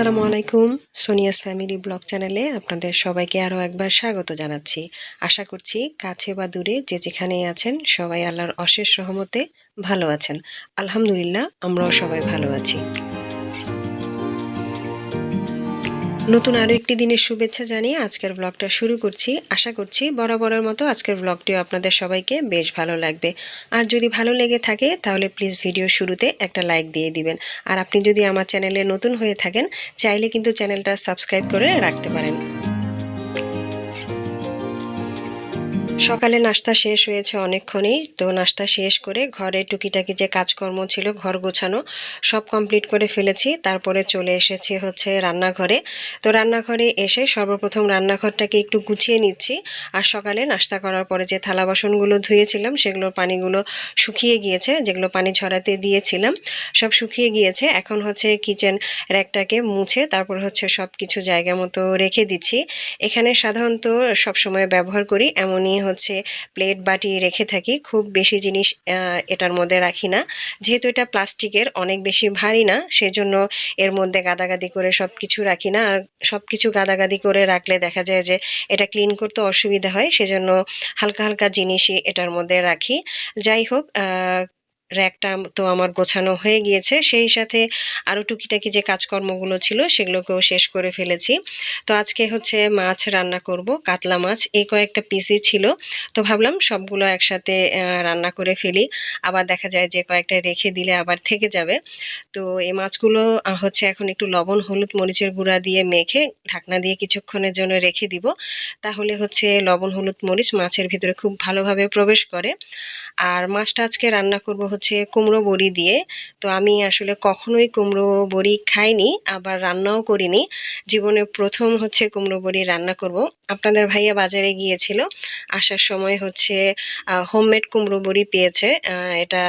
আলাইকুম। Sonia's family blog চ্যানেলে আপনাদের সবাইকে আরও একবার স্বাগত জানাচ্ছি। আশা করছি কাছে বা দূরে যে যেখানে আছেন সবাই আল্লাহর অশেষ রহমতে ভালো আছেন। আলহামদুলিল্লাহ, আমরাও সবাই ভালো আছি। নতুন আরও একটি দিনের শুভেচ্ছা জানিয়ে আজকের ব্লগটা শুরু করছি। আশা করছি বরাবরের মতো আজকের ব্লগটিও আপনাদের সবাইকে বেশ ভালো লাগবে। আর যদি ভালো লেগে থাকে, তাহলে প্লিজ ভিডিও শুরুতে একটা লাইক দিয়ে দিবেন। আর আপনি যদি আমার চ্যানেলে নতুন হয়ে থাকেন, চাইলে কিন্তু চ্যানেলটা সাবস্ক্রাইব করে রাখতে পারেন। সকালে নাস্তা শেষ হয়েছে অনেকক্ষণই, তো নাস্তা শেষ করে ঘরে টুকিটাকি যে কাজকর্ম ছিল, ঘর গোছানো সব কমপ্লিট করে ফেলেছি। তারপরে চলে এসেছি হচ্ছে রান্নাঘরে। তো রান্নাঘরে এসে সর্বপ্রথম রান্নাঘরটাকে একটু গুছিয়ে নিচ্ছি। আর সকালে নাস্তা করার পরে যে থালা বাসনগুলো ধুয়েছিলাম, সেগুলোর পানিগুলো শুকিয়ে গিয়েছে, যেগুলো পানি ঝরাতে দিয়েছিলাম, সব শুকিয়ে গিয়েছে। এখন হচ্ছে কিচেন র্যাকটাকে মুছে তারপর হচ্ছে সব কিছু জায়গা মতো রেখে দিচ্ছি। এখানে সাধারণত সবসময় ব্যবহার করি, এমনই হচ্ছে প্লেট বাটি রেখে থাকি। খুব বেশি জিনিস এটার মধ্যে রাখি না। যেহেতু এটা প্লাস্টিকের, অনেক বেশি ভারী না, সেজন্য এর মধ্যে গাদাগাদি করে সব কিছু রাখি না। আর সব কিছু গাদাগাদি করে রাখলে দেখা যায় যে এটা ক্লিন করতে অসুবিধা হয়, সেজন্য হালকা হালকা জিনিসই এটার মধ্যে রাখি। যাই হোক র্যাকটা তো আমার গোছানো হয়ে গিয়েছে। সেই সাথে আরও টুকিটাকি যে কাজকর্মগুলো ছিল, সেগুলোকেও শেষ করে ফেলেছি। তো আজকে হচ্ছে মাছ রান্না করব, কাতলা মাছ। এই কয়েকটা পিসই ছিল। তো ভাবলাম সবগুলো একসাথে রান্না করে ফেলি। আবার দেখা যায় যে কয়েকটা রেখে দিলে আবার থেকে যাবে। তো এই মাছগুলো হচ্ছে এখন একটু লবণ, হলুদ, মরিচের গুঁড়া দিয়ে মেখে ঢাকনা দিয়ে কিছুক্ষণের জন্য রেখে দিব। তাহলে হচ্ছে লবণ, হলুদ, মরিচ মাছের ভিতরে খুব ভালোভাবে প্রবেশ করে। আর মাছটা আজকে রান্না করব হচ্ছে কুমড়ো বড়ি দিয়ে। তো আমি আসলে কখনোই কুমড়ো বড়ি খাইনি, আবার রান্নাও করিনি। জীবনে প্রথম হচ্ছে কুমড়ো বড়ি রান্না করব। আপনাদের ভাইয়া বাজারে গিয়েছিল, আসার সময় হচ্ছে হোমমেড কুমড়ো বড়ি পেয়েছে। এটা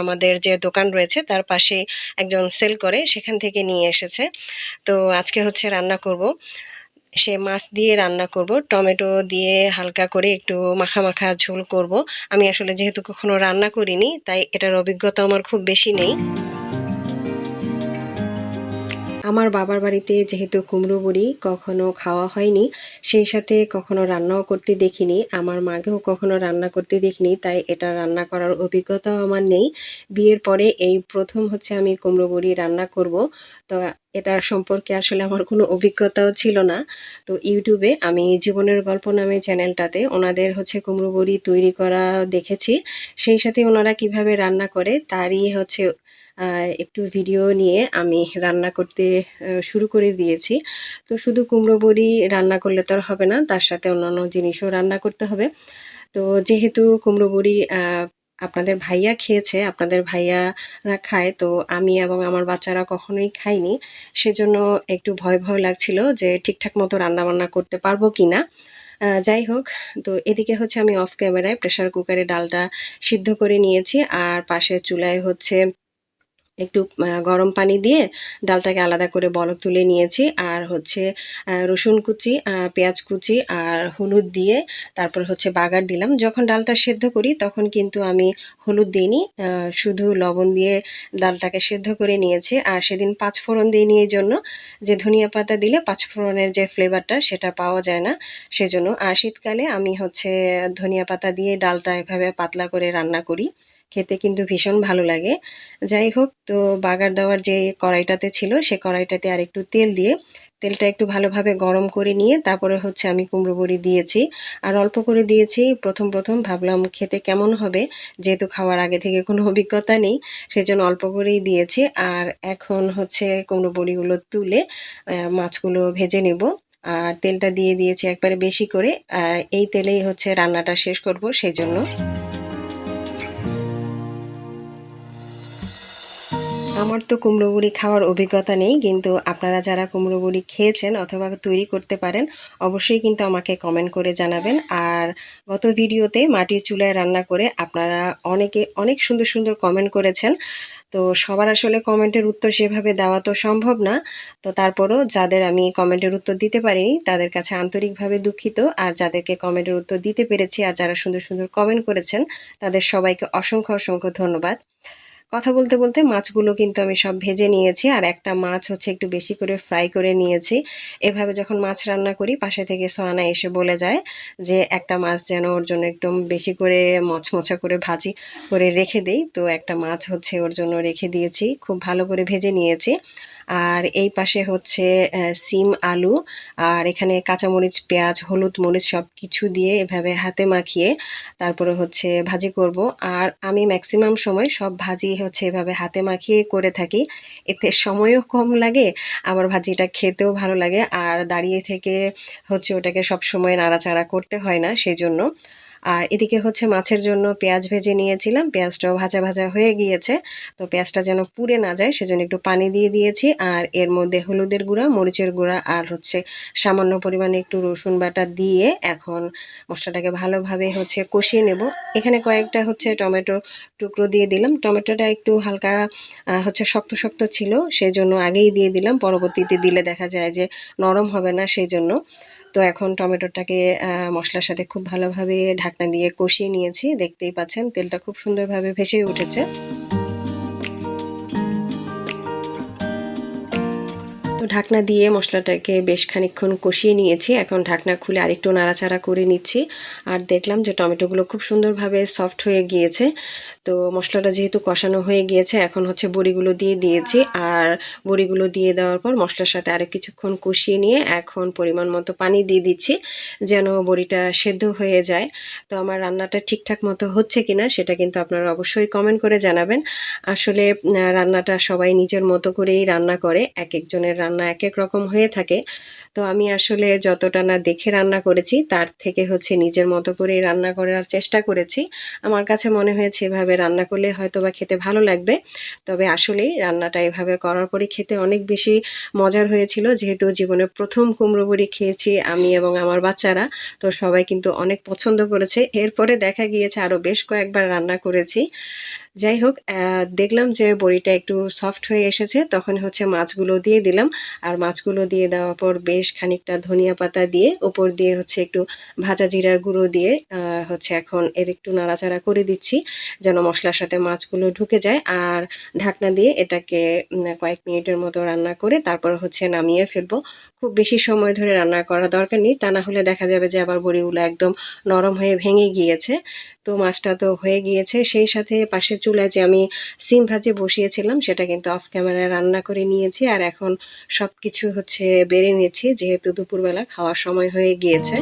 আমাদের যে দোকান রয়েছে, তার পাশে একজন সেল করে, সেখান থেকে নিয়ে এসেছে। তো আজকে হচ্ছে রান্না করব। সে মাছ দিয়ে রান্না করব, টমেটো দিয়ে হালকা করে একটু মাখা মাখা ঝোল করব। আমি আসলে যেহেতু কখনো রান্না করিনি, তাই এটার অভিজ্ঞতা আমার খুব বেশি নেই। আমার বাবার বাড়িতে যেহেতু কুমড়ো বড়ি কখনো খাওয়া হয়নি, সেই সাথে কখনো রান্নাও করতে দেখিনি। আমার মাকেও কখনো রান্না করতে দেখিনি, তাই এটা রান্না করার অভিজ্ঞতাও আমার নেই। বিয়ের পরে এই প্রথম হচ্ছে আমি কুমড়ো বড়ি রান্না করব। তো এটা সম্পর্কে আসলে আমার কোনো অভিজ্ঞতাও ছিল না। তো ইউটিউবে আমি জীবনের গল্প নামে চ্যানেলটাতে ওনাদের হচ্ছে কুমড়ো বড়ি তৈরি করা দেখেছি। সেই সাথে ওনারা কীভাবে রান্না করে, তারই হচ্ছে একটু ভিডিও নিয়ে আমি রান্না করতে শুরু করে দিয়েছি। তো শুধু কুমড়ো বড়ি রান্না করলে তো আর হবে না, তার সাথে অন্যান্য জিনিসও রান্না করতে হবে। তো যেহেতু কুমড়ো বড়ি আপনাদের ভাইয়া খেয়েছে, আপনাদের ভাইয়ারা খায়, তো আমি এবং আমার বাচ্চারা কখনোই খাইনি। সেজন্য একটু ভয় ভয় লাগছিল যে ঠিকঠাক মতো রান্নাবান্না করতে পারব কি না যাই হোক, তো এদিকে হচ্ছে আমি অফ ক্যামেরায় প্রেশার কুকারে ডালটা সিদ্ধ করে নিয়েছি, আর পাশে চুলায় হচ্ছে একটু গরম পানি দিয়ে ডালটাকে আলাদা করে বলক তুলে নিয়েছি। আর হচ্ছে রসুন কুচি পেঁয়াজ কুচি আর হলুদ দিয়ে তারপর হচ্ছে বাগার দিলাম। যখন ডালটা সেদ্ধ করি তখন কিন্তু আমি হলুদ দিইনি শুধু লবণ দিয়ে ডালটাকে সেদ্ধ করে নিয়েছি। আর সেদিন পাঁচফোড়ন দিইনি এই জন্য। যে ধনিয়া পাতা দিলে পাঁচফোড়নের যে ফ্লেভারটা সেটা পাওয়া যায় না সেজন্য। আর শীতকালে আমি হচ্ছে ধনিয়া পাতা দিয়ে ডালটা এভাবে পাতলা করে রান্না করি। খেতে কিন্তু ভীষণ ভালো লাগে। যাই হোক, তো বাগার দেওয়ার যে কড়াইটাতে ছিল, সে কড়াইটাতে আর একটু তেল দিয়ে, তেলটা একটু ভালোভাবে গরম করে নিয়ে তারপরে হচ্ছে আমি কুমড়ো বড়ি দিয়েছি। আর অল্প করে দিয়েছি, প্রথম প্রথম ভাবলাম খেতে কেমন হবে, যেহেতু খাওয়ার আগে থেকে কোনো অভিজ্ঞতা নেই, সেজন্য অল্প করেই দিয়েছি। আর এখন হচ্ছে কুমড়ো বড়িগুলো তুলে মাছগুলো ভেজে নেব। আর তেলটা দিয়ে দিয়েছি একবারে বেশি করে এই তেলেই হচ্ছে রান্নাটা শেষ করব, সেই জন্য। আমার তো কুমড়ো বড়ি খাওয়ার অভিজ্ঞতা নেই, কিন্তু আপনারা যারা কুমড়ো বড়ি খেয়েছেন অথবা তৈরি করতে পারেন, অবশ্যই কিন্তু আমাকে কমেন্ট করে জানাবেন। আর গত ভিডিওতে মাটির চুলায় রান্না করে আপনারা অনেকে অনেক সুন্দর সুন্দর কমেন্ট করেছেন। তো সবার আসলে কমেন্টের উত্তর সেভাবে দেওয়া তো সম্ভব না। তো তারপরও যাদের আমি কমেন্টের উত্তর দিতে পারিনি, তাদের কাছে আন্তরিকভাবে দুঃখিত। আর যাদেরকে কমেন্টের উত্তর দিতে পেরেছি আর যারা সুন্দর সুন্দর কমেন্ট করেছেন, তাদের সবাইকে অসংখ্য অসংখ্য ধন্যবাদ। কথা বলতে বলতে মাছগুলো কিন্তু আমি সব ভেজে নিয়েছি, আর একটা মাছ হচ্ছে একটু বেশি করে ফ্রাই করে নিয়েছি। এভাবে যখন মাছ রান্না করি, পাশে থেকে সোয়ানা এসে বলে যায় যে, একটা মাছ যেন ওর জন্য একদম বেশি করে মচমচা করে ভাজি করে রেখে দেই। তো একটা মাছ হচ্ছে ওর জন্য রেখে দিয়েছি, খুব ভালো করে ভেজে নিয়েছি। আর এই পাশে হচ্ছে সিম, আলু, আর এখানে কাঁচামরিচ, পেঁয়াজ, হলুদ মরিচ সব কিছু দিয়ে এভাবে হাতে মাখিয়ে তারপরে হচ্ছে ভাজি করব। আর আমি ম্যাক্সিমাম সময় সব ভাজি হচ্ছে এভাবে হাতে মাখিয়ে করে থাকি। এতে সময়ও কম লাগে, আমার ভাজিটা খেতেও ভালো লাগে। আর দাঁড়িয়ে থেকে হচ্ছে ওটাকে সব সময় নাড়াচাড়া করতে হয় না সেই জন্য আর এদিকে হচ্ছে মাছের জন্য পেঁয়াজ ভেজে নিয়েছিলাম। পেঁয়াজটাও ভাজা ভাজা হয়ে গিয়েছে। তো পেঁয়াজটা যেন পুড়ে না যায়, সেজন্য একটু পানি দিয়ে দিয়েছি। আর এর মধ্যে হলুদের গুঁড়া, মরিচের গুঁড়া আর হচ্ছে সামান্য পরিমাণে একটু রসুন বাটা দিয়ে এখন মশলাটাকে ভালোভাবে হচ্ছে কষিয়ে নেব। এখানে কয়েকটা হচ্ছে টমেটো টুকরো দিয়ে দিলাম। টমেটোটা একটু হালকা হচ্ছে শক্ত শক্ত ছিল সেই জন্য আগেই দিয়ে দিলাম। পরবর্তীতে দিলে দেখা যায় যে নরম হবে না সেই জন্য তো এখন টমেটোটাকে মশলার সাথে খুব ভালোভাবে ঢাকনা দিয়ে কষিয়ে নিয়েছি। দেখতেই পাচ্ছেন তেলটা খুব সুন্দরভাবে ভেসে উঠেছে। তো ঢাকনা দিয়ে মশলাটাকে বেশ খানিকক্ষণ কষিয়ে নিয়েছি। এখন ঢাকনা খুলে আরেকটু নাড়াচাড়া করে নিচ্ছি। আর দেখলাম যে টমেটোগুলো খুব সুন্দরভাবে সফট হয়ে গিয়েছে। তো মশলাটা যেহেতু কষানো হয়ে গিয়েছে, এখন হচ্ছে বড়িগুলো দিয়ে দিয়েছি। আর বড়িগুলো দিয়ে দেওয়ার পর মশলার সাথে আরেক কিছুক্ষণ কষিয়ে নিয়ে এখন পরিমাণ মতো পানি দিয়ে দিচ্ছি, যেন বড়িটা সেদ্ধ হয়ে যায়। তো আমার রান্নাটা ঠিকঠাক মতো হচ্ছে কিনা সেটা কিন্তু আপনারা অবশ্যই কমেন্ট করে জানাবেন। আসলে রান্নাটা সবাই নিজের মতো করেই রান্না করে, এক একজনের রান্না এক এক রকম হয়ে থাকে। তো আমি আসলে যতটা না দেখে রান্না করেছি, তার থেকে হচ্ছে নিজের মতো করেই রান্না করার চেষ্টা করেছি। আমার কাছে মনে হয়েছে এভাবে রান্না করলে হয়তো বা খেতে ভালো লাগবে। তবে আসলেই রান্নাটা এভাবে করার পরে খেতে অনেক বেশি মজার হয়েছিল। যেহেতু জীবনে প্রথম কুমড়ো বড়ি খেয়েছি আমি এবং আমার বাচ্চারা, তো সবাই কিন্তু অনেক পছন্দ করেছে। এরপরে দেখা গিয়েছে আরও বেশ কয়েকবার রান্না করেছি। যাই হোক দেখলাম যে বড়িটা একটু সফট হয়ে এসেছে, তখন হচ্ছে মাছগুলো দিয়ে দিলাম। আর মাছগুলো দিয়ে দেওয়ার পর বেশ খানিকটা ধনিয়া পাতা দিয়ে উপর দিয়ে হচ্ছে একটু ভাজা জিরার গুঁড়ো দিয়ে হচ্ছে এখন এর একটু নাড়াচাড়া করে দিচ্ছি, যেন মশলার সাথে মাছগুলো ঢুকে যায়। আর ঢাকনা দিয়ে এটাকে কয়েক মিনিটের মতো রান্না করে তারপর হচ্ছে নামিয়ে ফেলব। খুব বেশি সময় ধরে রান্না করা দরকার নেই, তা না হলে দেখা যাবে যে আবার বড়িগুলো একদম নরম হয়ে ভেঙে গিয়েছে। তো মাছটা তো হয়ে গিয়েছে। সেই সাথে পাশের চুলায় যে আমি সিম ভাজি বসিয়েছিলাম, সেটা কিন্তু অফ ক্যামেরায় রান্না করে নিয়েছি। আর এখন সব কিছু হচ্ছে বেড়ে নিয়েছি, যেহেতু দুপুরবেলা খাওয়ার সময় হয়ে গিয়েছে।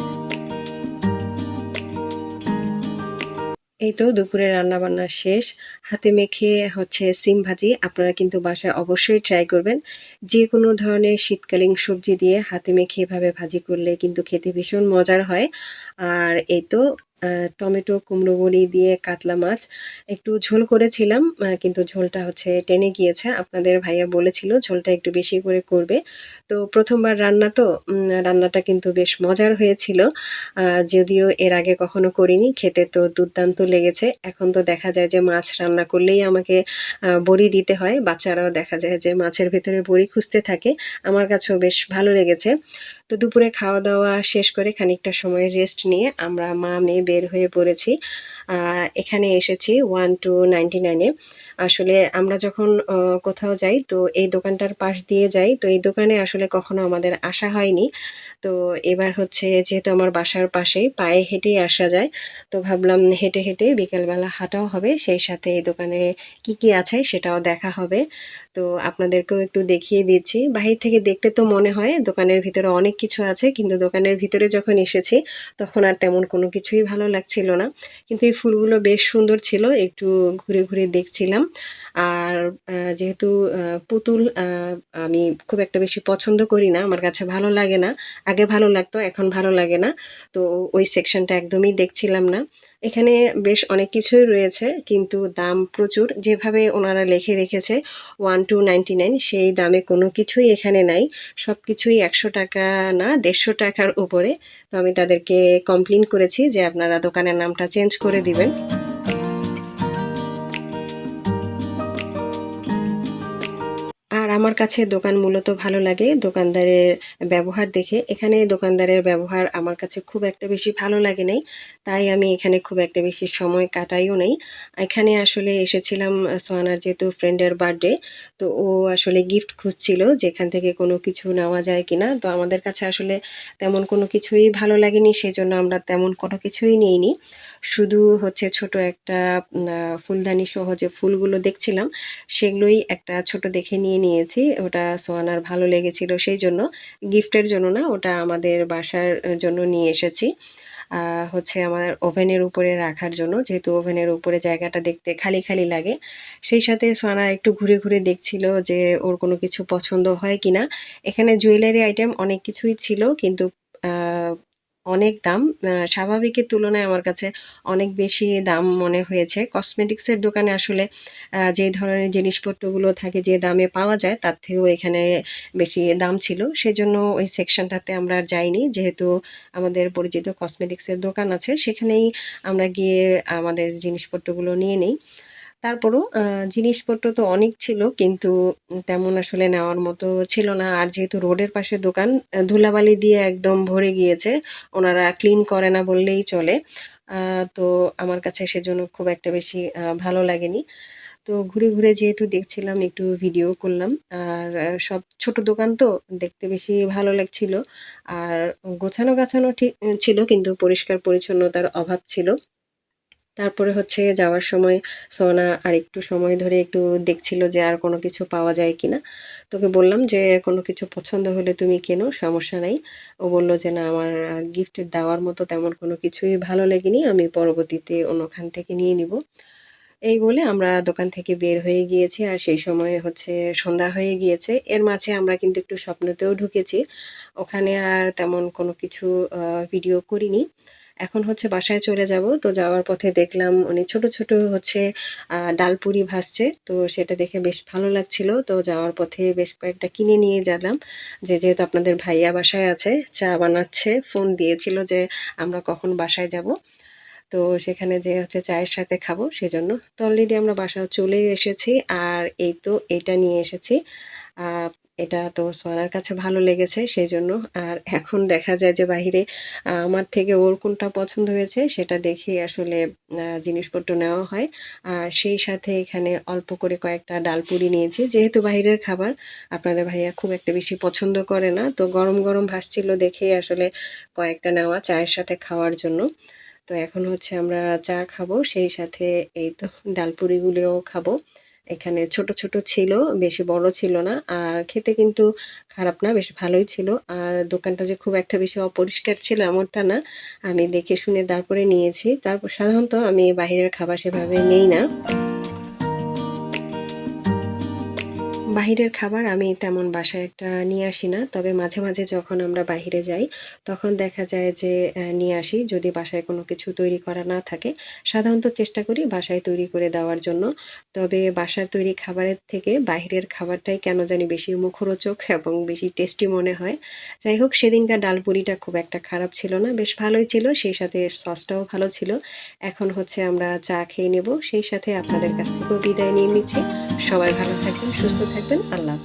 এই তো দুপুরে রান্না বান্না শেষ। হাতে মেখে হচ্ছে সিম ভাজি, আপনারা কিন্তু বাসায় অবশ্যই ট্রাই করবেন। যে কোনো ধরনের শীতকালীন সবজি দিয়ে হাতে মেখে এভাবে ভাজি করলে কিন্তু খেতে ভীষণ মজার হয়। আর এই তো টমেটো, কুমড়ো বড়ি দিয়ে কাতলা মাছ। একটু ঝোল করেছিলাম কিন্তু ঝোলটা হচ্ছে টেনে গিয়েছে। আপনাদের ভাইয়া বলেছিল ঝোলটা একটু বেশি করে করবে। তো প্রথমবার রান্না তো রান্নাটা কিন্তু বেশ মজার হয়েছিল। যদিও এর আগে কখনো করিনি, খেতে তো দুর্দান্ত লেগেছে। এখন তো দেখা যায় যে মাছ রান্না করলেই আমাকে বড়ি দিতে হয়। বাচ্চারাও দেখা যায় যে মাছের ভেতরে বড়ি খুঁজতে থাকে। আমার কাছেও বেশ ভালো লেগেছে। তো দুপুরে খাওয়া দাওয়া শেষ করে খানিকটা সময় রেস্ট নিয়ে আমরা মা মেয়ে বের হয়ে পড়েছি। এখানে এসেছি ওয়ান টু নাইনটি নাইনে আসলে আমরা যখন কোথাও যাই তো এই দোকানটার পাশ দিয়ে যাই। তো এই দোকানে আসলে কখনো আমাদের আসা হয়নি। তো এবার হচ্ছে যেহেতু আমার বাসার পাশেই পায়ে হেঁটেই আসা যায়, তো ভাবলাম হেঁটে হেঁটে বিকেলবেলা হাঁটাও হবে। সেই সাথে এই দোকানে কি কি আছে সেটাও দেখা হবে। তো আপনাদেরকেও একটু দেখিয়ে দিচ্ছি। বাহির থেকে দেখতে তো মনে হয় দোকানের ভিতরে অনেক কিছু আছে, কিন্তু দোকানের ভিতরে যখন এসেছি, তখন আর তেমন কোনো কিছুই ভালো লাগছিল না। কিন্তু এই ফুলগুলো বেশ সুন্দর ছিল, একটু ঘুরে ঘুরে দেখছিলাম। আর যেহেতু পুতুল আমি খুব একটা বেশি পছন্দ করি না, আমার কাছে ভালো লাগে না। আগে ভালো লাগতো, এখন ভালো লাগে না। তো ওই সেকশনটা একদমই দেখছিলাম না। এখানে বেশ অনেক কিছুই রয়েছে, কিন্তু দাম প্রচুর। যেভাবে ওনারা লেখে রেখেছে ওয়ান টু নাইনটি নাইন সেই দামে কোনো কিছুই এখানে নাই। সব কিছুই একশো টাকা না, দেড়শো টাকার উপরে। তো আমি তাদেরকে কমপ্লেন করেছি যে আপনারা দোকানের নামটা চেঞ্জ করে দিবেন। আমার কাছে দোকান মূলত ভালো লাগে দোকানদারের ব্যবহার দেখে। এখানে দোকানদারের ব্যবহার আমার কাছে খুব একটা বেশি ভালো লাগে নাই, তাই আমি এখানে খুব একটা বেশি সময় কাটাইও নেই। এখানে আসলে এসেছিলাম, সোহানার যেহেতু ফ্রেন্ডের বার্থডে তো ও আসলে গিফট খুঁজছিল যেখান থেকে কোনো কিছু নেওয়া যায় কিনা। তো আমাদের কাছে আসলে তেমন কোনো কিছুই ভালো লাগেনি সেই জন্য আমরা তেমন কোনো কিছুই নিইনি। শুধু হচ্ছে ছোট একটা ফুলদানি সহ যে ফুলগুলো দেখছিলাম, সেগুলোই একটা ছোট দেখে নিয়ে নিয়েছি। ওটা সোয়ানার ভালো লেগেছিল সেই জন্য গিফটের জন্য না, ওটা আমাদের বাসার জন্য নিয়ে এসেছি। হচ্ছে আমার ওভেনের উপরে রাখার জন্য, যেহেতু ওভেনের উপরে জায়গাটা দেখতে খালি খালি লাগে। সেই সাথে সোয়ানা একটু ঘুরে ঘুরে দেখছিল যে ওর কোনো কিছু পছন্দ হয় কিনা। এখানে জুয়েলারি আইটেম অনেক কিছুই ছিল, কিন্তু অনেক দাম। স্বাভাবিকের তুলনায় আমার কাছে অনেক বেশি দাম মনে হয়েছে। কসমেটিক্সের দোকানে আসলে যে ধরনের জিনিসপত্রগুলো থাকে, যে দামে পাওয়া যায়, তার থেকেও এখানে বেশি দাম ছিল। সেজন্য ওই সেকশনটাতে আমরা আর যাইনি। যেহেতু আমাদের পরিচিত কসমেটিক্সের দোকান আছে, সেখানেই আমরা গিয়ে আমাদের জিনিসপত্রগুলো নিয়ে নিই। তারপরও জিনিসপত্র তো অনেক ছিল, কিন্তু তেমন আসলে নেওয়ার মতো ছিল না। আর যেহেতু রোডের পাশে দোকান ধুলাবালি দিয়ে একদম ভরে গিয়েছে, ওনারা ক্লিন করে না বললেই চলে। তো আমার কাছে সেজন্য খুব একটা বেশি ভালো লাগেনি। তো ঘুরে ঘুরে যেহেতু দেখছিলাম, একটু ভিডিও করলাম। আর সব ছোট দোকান তো, দেখতে বেশি ভালো লাগছিল। আর গোছানো গাছানো ঠিক, ছিল, কিন্তু পরিষ্কার পরিচ্ছন্নতার অভাব ছিল। তারপরে হচ্ছে যাওয়ার সময় সোনা আর একটু সময় ধরে একটু দেখছিল যে আর কোনো কিছু পাওয়া যায় কি না তোকে বললাম যে, কোনো কিছু পছন্দ হলে তুমি কেনো, সমস্যা নাই। ও বলল যে, না, আমার গিফট দেওয়ার মতো তেমন কোনো কিছুই ভালো লাগেনি, আমি পরবর্তীতে অন্যখান থেকে নিয়ে নিব। এই বলে আমরা দোকান থেকে বের হয়ে গিয়েছি আর সেই সময় হচ্ছে সন্ধ্যা হয়ে গিয়েছে। এর মাঝে আমরা কিন্তু একটু স্বপ্নতেও ঢুকেছি। ওখানে আর তেমন কোনো কিছু ভিডিও করিনি। এখন হচ্ছে বাসায় চলে যাব। তো যাওয়ার পথে দেখলাম উনি ছোট ছোট হচ্ছে ডালপুরি ভাসছে। তো সেটা দেখে বেশ ভালো লাগছিল। তো যাওয়ার পথে বেশ কয়েকটা কিনে নিয়ে গেলাম। যে যেহেতু আপনাদের ভাইয়া বাসায় আছে, চা বানাচ্ছে, ফোন দিয়েছিল যে আমরা কখন বাসায় যাব। তো সেখানে যে হচ্ছে চায়ের সাথে খাব সেজন্য তো অলরেডি আমরা বাসা চলে এসেছি। আর এই তো এটা নিয়ে এসেছি। এটা তো সোনার কাছে ভালো লেগেছে সেই জন্য আর এখন দেখা যায় যে বাহিরে আমার থেকে ওর কোনটা পছন্দ হয়েছে সেটা দেখে আসলে জিনিসপত্র নেওয়া হয়। আর সেই সাথে এখানে অল্প করে কয়েকটা ডালপুরি নিয়েছি। যেহেতু বাহিরের খাবার, আপনাদের ভাইয়া খুব একটা বেশি পছন্দ করে না। তো গরম গরম ভাসছিল দেখেই আসলে কয়েকটা নেওয়া চায়ের সাথে খাওয়ার জন্য। তো এখন হচ্ছে আমরা চা খাব, সেই সাথে এই তো ডালপুরিগুলোও খাব। এখানে ছোট ছোট ছিল, বেশি বড় ছিল না। আর খেতে কিন্তু খারাপ না, বেশ ভালোই ছিল। আর দোকানটা যে খুব একটা বেশি অপরিষ্কার ছিল এমনটা না, আমি দেখে শুনে তারপরে নিয়েছি। তারপর সাধারণত আমি বাহিরের খাবার সেভাবে নেই না। বাহিরের খাবার আমি তেমন বাসায় একটা নিয়ে আসি না। তবে মাঝে মাঝে যখন আমরা বাহিরে যাই, তখন দেখা যায় যে নিয়ে আসি। যদি বাসায় কোনো কিছু তৈরি করা না থাকে, সাধারণত চেষ্টা করি বাসায় তৈরি করে দেওয়ার জন্য। তবে বাসার তৈরি খাবারের থেকে বাহিরের খাবারটাই কেন জানি বেশি মুখরোচক এবং বেশি টেস্টি মনে হয়। যাই হোক, সেদিনকার ডাল পুরিটা খুব একটা খারাপ ছিল না, বেশ ভালোই ছিল। সেই সাথে সসটাও ভালো ছিল। এখন হচ্ছে আমরা চা খেয়ে নেব। সেই সাথে আপনাদের কাছ থেকেও বিদায় নিয়ে নিচ্ছি। সবাই ভালো থাকবেন সুস্থ ያደረገብን አላት።